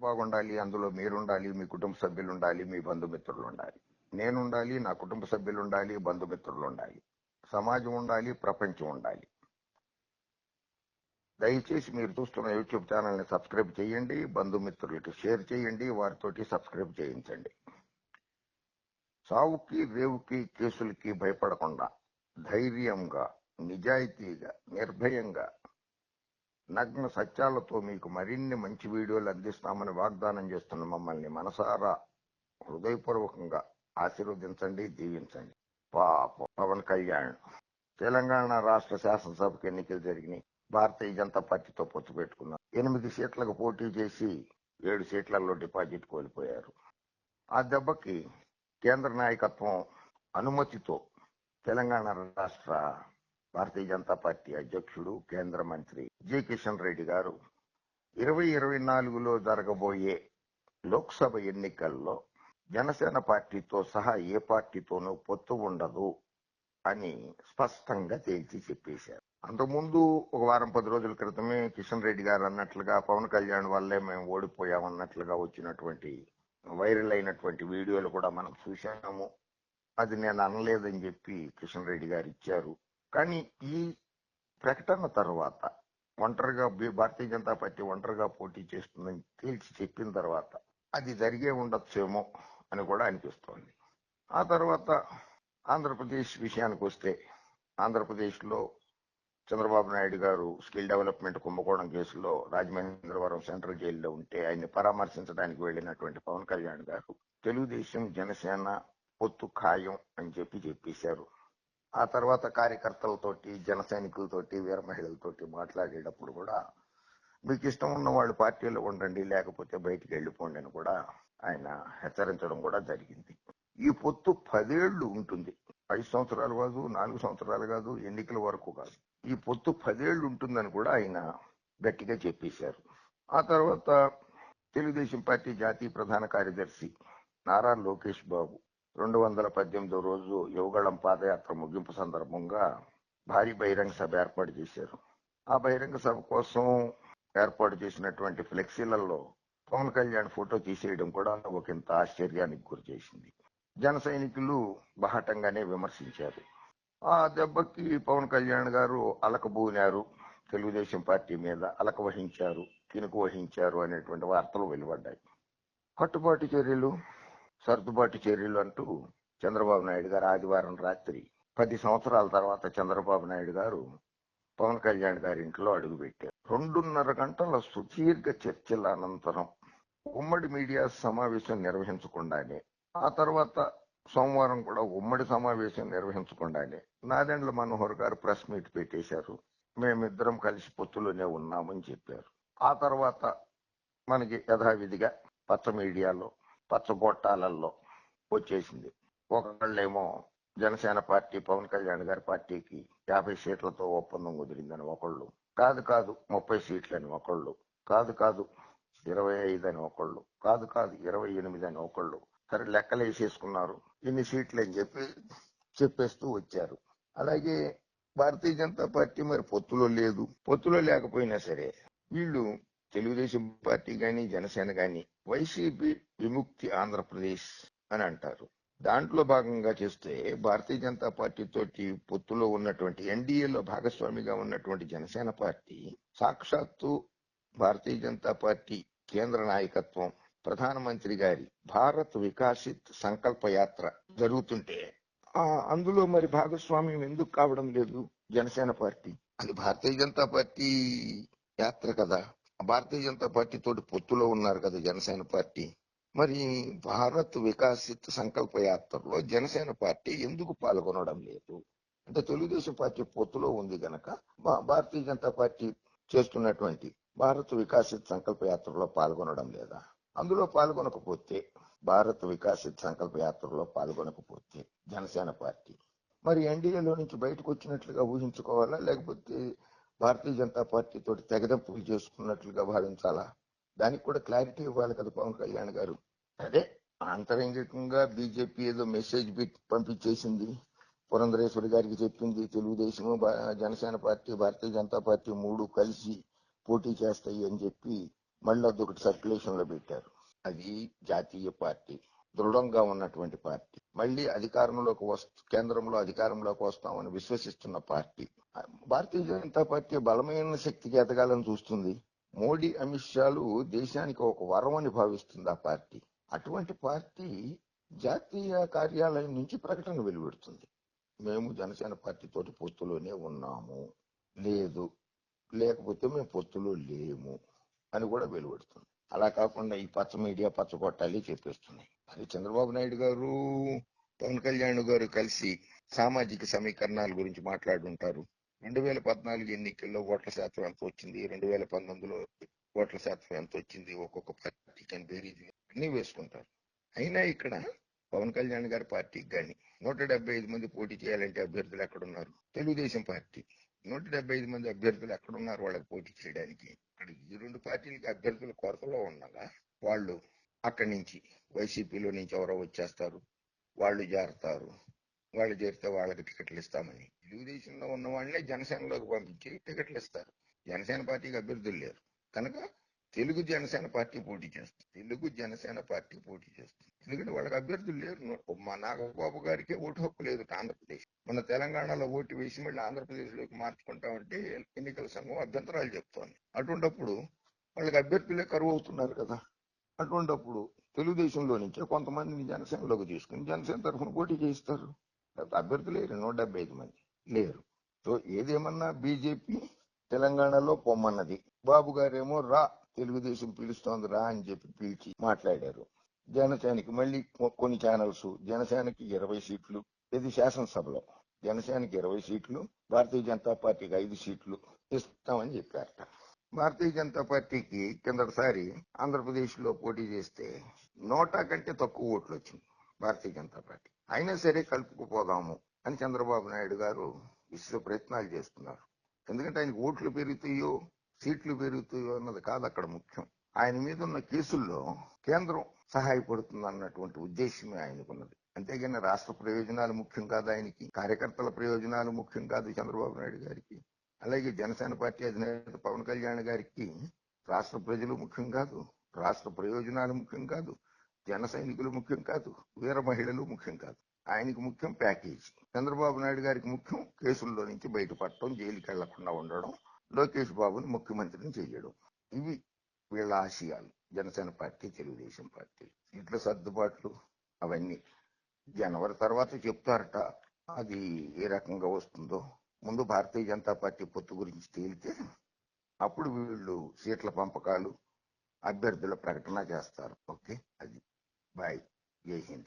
బాగుండాలి అందులో మీరుండాలి మీ కుటుంబ సభ్యులు ఉండాలి మీ బంధుమిత్రులు ఉండాలి నేను ఉండాలి నా కుటుంబ సభ్యులు ఉండాలి బంధుమిత్రులు ఉండాలి సమాజం ఉండాలి ప్రపంచం ఉండాలి. దయచేసి మీరు చూస్తున్న యూట్యూబ్ ఛానల్ని సబ్స్క్రైబ్ చేయండి బంధుమిత్రులకి షేర్ చేయండి వారితోటి సబ్స్క్రైబ్ చేయించండి. సావుకి రేవుకి కేసులకి భయపడకుండా ధైర్యంగా నిజాయితీగా నిర్భయంగా నగ్న సత్యాలతో మీకు మరిన్ని మంచి వీడియోలు అందిస్తామని వాగ్దానం చేస్తున్న మమ్మల్ని మనసారా హృదయపూర్వకంగా ఆశీర్వదించండి దీవించండి. పాప. పవన్ కళ్యాణ్. తెలంగాణ రాష్ట్ర శాసనసభకు ఎన్నికలు జరిగినాయి. భారతీయ జనతా పార్టీతో పొత్తు పెట్టుకున్నారు. ఎనిమిది సీట్లకు పోటీ చేసి ఏడు సీట్లలో డిపాజిట్ కోల్పోయారు. ఆ దెబ్బకి కేంద్ర నాయకత్వం అనుమతితో తెలంగాణ రాష్ట్ర భారతీయ జనతా పార్టీ అధ్యక్షుడు కేంద్ర మంత్రి జి. కిషన్ రెడ్డి గారు ఇరవై ఇరవై నాలుగులో జరగబోయే లోక్సభ ఎన్నికల్లో జనసేన పార్టీతో సహా ఏ పార్టీతోనూ పొత్తు ఉండదు అని స్పష్టంగా తేల్చి చెప్పేశారు. అంతకుముందు ఒక వారం పది రోజుల క్రితమే కిషన్ రెడ్డి గారు అన్నట్లుగా పవన్ కళ్యాణ్ వల్లే మేము ఓడిపోయామన్నట్లుగా వచ్చినటువంటి వైరల్ అయినటువంటి వీడియోలు కూడా మనం చూశాము. అది నేను అనలేదని చెప్పి కిషన్ రెడ్డి గారు ఇచ్చారు. కానీ ఈ ప్రకటన తర్వాత ఒంటరిగా భారతీయ జనతా పార్టీ ఒంటరిగా పోటీ చేస్తుందని తేల్చి చెప్పిన తర్వాత అది జరిగే ఉండొచ్చేమో అని కూడా అనిపిస్తోంది. ఆ తర్వాత ఆంధ్రప్రదేశ్ విషయానికి వస్తే ఆంధ్రప్రదేశ్లో చంద్రబాబు నాయుడు గారు స్కిల్ డెవలప్మెంట్ కుంభకోణం కేసులో రాజమహేంద్రవరం సెంట్రల్ జైల్లో ఉంటే ఆయన్ని పరామర్శించడానికి వెళ్ళినటువంటి పవన్ కళ్యాణ్ గారు తెలుగుదేశం జనసేన పొత్తు ఖాయం అని చెప్పి చెప్పేశారు. ఆ తర్వాత కార్యకర్తలతోటి జన సైనికులతోటి వీర మహిళలతోటి మాట్లాడేటప్పుడు కూడా మీకు ఇష్టం ఉన్న వాళ్ళు పార్టీలో ఉండండి లేకపోతే బయటికి వెళ్ళిపోండి అని కూడా ఆయన హెచ్చరించడం కూడా జరిగింది. ఈ పొత్తు పదేళ్ళు ఉంటుంది. ఐదు సంవత్సరాలు కాదు నాలుగు సంవత్సరాలు కాదు ఎన్నికల వరకు కాదు. ఈ పొత్తు పదేళ్ళు ఉంటుందని కూడా ఆయన గట్టిగా చెప్పేశారు. ఆ తర్వాత తెలుగుదేశం పార్టీ జాతీయ ప్రధాన కార్యదర్శి నారా లోకేష్ బాబు రెండు వందల పద్దెనిమిదో రోజు యువగళం పాదయాత్ర ముగింపు సందర్భంగా భారీ బహిరంగ సభ ఏర్పాటు చేశారు. ఆ బహిరంగ సభ కోసం ఏర్పాటు చేసినటువంటి ఫ్లెక్సీలలో పవన్ కళ్యాణ్ ఫోటో తీసేయడం కూడా ఒకంత ఆశ్చర్యానికి గురి చేసింది. జన సైనికులు బహటంగానే విమర్శించారు. ఆ దెబ్బకి పవన్ కళ్యాణ్ గారు అలకబూనారు తెలుగుదేశం పార్టీ మీద అలక వహించారు కినుకు వహించారు అనేటువంటి వార్తలు వెలువడ్డాయి. కట్టుబాటు చర్యలు సర్దుబాటు చర్యలు అంటూ చంద్రబాబు నాయుడు గారు ఆదివారం రాత్రి పది సంవత్సరాల తర్వాత చంద్రబాబు నాయుడు గారు పవన్ కళ్యాణ్ గారి ఇంట్లో అడుగుపెట్టారు రెండున్నర గంటల సుదీర్ఘ చర్చల అనంతరం ఉమ్మడి మీడియా సమావేశం నిర్వహించకుండానే ఆ తర్వాత సోమవారం కూడా ఉమ్మడి సమావేశం నిర్వహించకుండానే నాదెండ్ల మనోహర్ గారు ప్రెస్ మీట్ పెట్టేశారు. మేమిద్దరం కలిసి పొత్తులోనే ఉన్నామని చెప్పారు. ఆ తర్వాత మనకి యథావిధిగా పచ్చ మీడియాలో పచ్చగొట్టాలలో వచ్చేసింది. ఒకళ్ళేమో జనసేన పార్టీ పవన్ కళ్యాణ్ గారి పార్టీకి యాభై సీట్లతో ఒప్పందం కుదిరిందని ఒకళ్ళు. కాదు కాదు ముప్పై సీట్లని ఒకళ్ళు. కాదు కాదు ఇరవై ఐదు అని ఒకళ్ళు. కాదు కాదు ఇరవై ఎనిమిది అని ఒకళ్ళు. సరే లెక్కలు వేసేసుకున్నారు ఇన్ని సీట్లు అని చెప్పి చెప్పేస్తూ వచ్చారు. అలాగే భారతీయ జనతా పార్టీ మరి పొత్తులో లేదు. పొత్తులో లేకపోయినా సరే వీళ్ళు తెలుగుదేశం పార్టీ కానీ జనసేన కానీ వైసీపీ విముక్తి ఆంధ్రప్రదేశ్ అని అంటారు. దాంట్లో భాగంగా చేస్తే భారతీయ జనతా పార్టీ తోటి పొత్తులో ఉన్నటువంటి ఎన్డీఏలో భాగస్వామిగా ఉన్నటువంటి జనసేన పార్టీ సాక్షాత్తు భారతీయ జనతా పార్టీ కేంద్ర నాయకత్వం ప్రధానమంత్రి గారి భారత్ వికాసిత్ సంకల్ప యాత్ర జరుగుతుంటే ఆ అందులో మరి భాగస్వామ్యం ఎందుకు కావడం లేదు జనసేన పార్టీ? అది భారతీయ జనతా పార్టీ యాత్ర కదా. భారతీయ జనతా పార్టీ తోటి పొత్తులో ఉన్నారు కదా జనసేన పార్టీ. మరి భారత్ వికాసిత్ సంకల్ప యాత్రలో జనసేన పార్టీ ఎందుకు పాల్గొనడం లేదు? అంటే తెలుగుదేశం పార్టీ పొత్తులో ఉంది గనక భా- భారతీయ జనతా పార్టీ చేస్తున్నటువంటి భారత్ వికాసిత్ సంకల్ప యాత్రలో పాల్గొనడం లేదా? అందులో పాల్గొనకపోతే భారత్ వికాసిత్ సంకల్ప యాత్రలో పాల్గొనకపోతే జనసేన పార్టీ. మరి ఎన్డీఏలో నుంచి బయటకు వచ్చినట్లుగా ఊహించుకోవాలా? లేకపోతే భారతీయ జనతా పార్టీ తోటి తెగదెంపులు చేసుకున్నట్లుగా భావించాలా? దానికి కూడా క్లారిటీ ఇవ్వాలి కదా పవన్ కళ్యాణ్ గారు. అదే ఆంతరంగికంగా బీజేపీ ఏదో మెసేజ్ పంపించేసింది. పురంధరేశ్వరి గారికి చెప్పింది తెలుగుదేశం జనసేన పార్టీ భారతీయ జనతా పార్టీ మూడు కలిసి పోటీ చేస్తాయి అని చెప్పి మళ్ళీ అదొకటి సర్క్యులేషన్లో పెట్టారు. అది జాతీయ పార్టీ దృఢంగా ఉన్నటువంటి పార్టీ. మళ్ళీ అధికారంలోకి వస్తు కేంద్రంలో అధికారంలోకి వస్తామని విశ్వసిస్తున్న పార్టీ. భారతీయ జనతా పార్టీ బలమైన శక్తికి ఎదగాలని చూస్తుంది. మోడీ అమిత్ షాలు దేశానికి ఒక వరం అని భావిస్తుంది ఆ పార్టీ. అటువంటి పార్టీ జాతీయ కార్యాలయం నుంచి ప్రకటన వెలువడుతుంది. మేము జనసేన పార్టీ తోటి పొత్తులోనే ఉన్నాము. లేదు. లేకపోతే మేము పొత్తులో లేము అని కూడా వెలువడుతుంది. అలా కాకుండా ఈ పచ్చ మీడియా పచ్చ కొట్టాలి చెప్పేస్తున్నాయి. అది చంద్రబాబు నాయుడు గారు పవన్ కళ్యాణ్ గారు కలిసి సామాజిక సమీకరణాల గురించి మాట్లాడుంటారు. రెండు వేల పద్నాలుగు ఎన్నికల్లో ఓట్ల శాతం ఎంత వచ్చింది? రెండు వేల పంతొమ్మిదిలో ఓట్ల శాతం ఎంత వచ్చింది? ఒక్కొక్క పార్టీకి అని బేరీజ్ అన్ని వేసుకుంటారు. అయినా ఇక్కడ పవన్ కళ్యాణ్ గారి పార్టీకి కానీ నూట డెబ్బై ఐదు మంది పోటీ చేయాలంటే అభ్యర్థులు ఎక్కడున్నారు? తెలుగుదేశం పార్టీ. నూట డెబ్బై ఐదు మంది అభ్యర్థులు ఎక్కడున్నారు వాళ్ళకి పోటీ చేయడానికి? ఇక్కడ ఈ రెండు పార్టీలకి అభ్యర్థుల కొరతలో ఉండగా వాళ్ళు అక్కడి నుంచి వైసీపీలో నుంచి ఎవరో వచ్చేస్తారు? వాళ్ళు జారుతారు. వాళ్ళు చేరితే వాళ్ళకి టికెట్లు ఇస్తామని. తెలుగుదేశంలో ఉన్న వాళ్ళే జనసేనలోకి పంపించి టికెట్లు ఇస్తారు. జనసేన పార్టీకి అభ్యర్థులు లేరు. కనుక తెలుగు జనసేన పార్టీ పోటీ చేస్తుంది. తెలుగు జనసేన పార్టీ పోటీ చేస్తుంది. ఎందుకంటే వాళ్ళకి అభ్యర్థులు లేరు. మా నాగబాబు గారికి ఓటు హక్కు లేదు ఆంధ్రప్రదేశ్. మన తెలంగాణలో ఓటు వేసి మళ్ళీ ఆంధ్రప్రదేశ్లోకి మార్చుకుంటామంటే ఎన్నికల సంఘం అభ్యంతరాలు చెప్తోంది. అటువంటప్పుడు వాళ్ళకి అభ్యర్థులే కరువు అవుతున్నారు కదా. అటువంటప్పుడు తెలుగుదేశంలో నుంచే కొంతమందిని జనసేనలోకి తీసుకుని జనసేన తరఫున పోటీ చేయిస్తారు. అభ్యర్థులు లేరు నూట డెబ్బై ఐదు మంది లేరు. సో ఏదేమన్నా బీజేపీ తెలంగాణలో పొమ్మన్నది. బాబు గారేమో రా తెలుగుదేశం పిలుస్తోంది రా అని చెప్పి పిలిచి మాట్లాడారు. జనసేనకి మళ్ళీ కొన్ని ఛానల్స్ జనసేనకి ఇరవై సీట్లు ఇది శాసనసభలో. జనసేనకి ఇరవై సీట్లు భారతీయ జనతా పార్టీకి ఐదు సీట్లు ఇస్తామని చెప్పారట. భారతీయ జనతా పార్టీకి కిందటిసారి ఆంధ్రప్రదేశ్లో పోటీ చేస్తే నోటా కంటే తక్కువ ఓట్లు వచ్చింది. భారతీయ జనతా పార్టీ. అయినా సరే కలుపుకుపోదాము అని చంద్రబాబు నాయుడు గారు విశ్వ ప్రయత్నాలు చేస్తున్నారు. ఎందుకంటే ఆయనకు ఓట్లు పెరుగుతాయో సీట్లు పెరుగుతాయో అన్నది కాదు అక్కడ ముఖ్యం. ఆయన మీద ఉన్న కేసుల్లో కేంద్రం సహాయపడుతుంది అన్నటువంటి ఉద్దేశమే ఆయనకున్నది. అంతేగాని రాష్ట్ర ప్రయోజనాలు ముఖ్యం కాదు ఆయనకి కార్యకర్తల ప్రయోజనాలు ముఖ్యం కాదు చంద్రబాబు నాయుడు గారికి. అలాగే జనసేన పార్టీ అధినేత పవన్ కళ్యాణ్ గారికి రాష్ట్ర ప్రజలు ముఖ్యం కాదు రాష్ట్ర ప్రయోజనాలు ముఖ్యం కాదు జన సైనికులు ముఖ్యం కాదు వీర మహిళలు ముఖ్యం కాదు. ఆయనకి ముఖ్యం ప్యాకేజ్. చంద్రబాబు నాయుడు గారికి ముఖ్యం కేసుల్లో నుంచి బయటపడటం జైలుకి వెళ్ళకుండా ఉండడం లోకేష్ బాబుని ముఖ్యమంత్రిని చేయడం. ఇవి వీళ్ళ ఆశయాలు. Janasena party Telugu Desam party. సీట్ల సర్దుబాట్లు అవన్నీ జనవరి తర్వాత చెప్తారట. అది ఏ రకంగా వస్తుందో. ముందు భారతీయ జనతా పార్టీ పొత్తు గురించి తేలితే అప్పుడు వీళ్ళు సీట్ల పంపకాలు అభ్యర్థుల ప్రకటన చేస్తారు. ఓకే? అది by Jai Hind.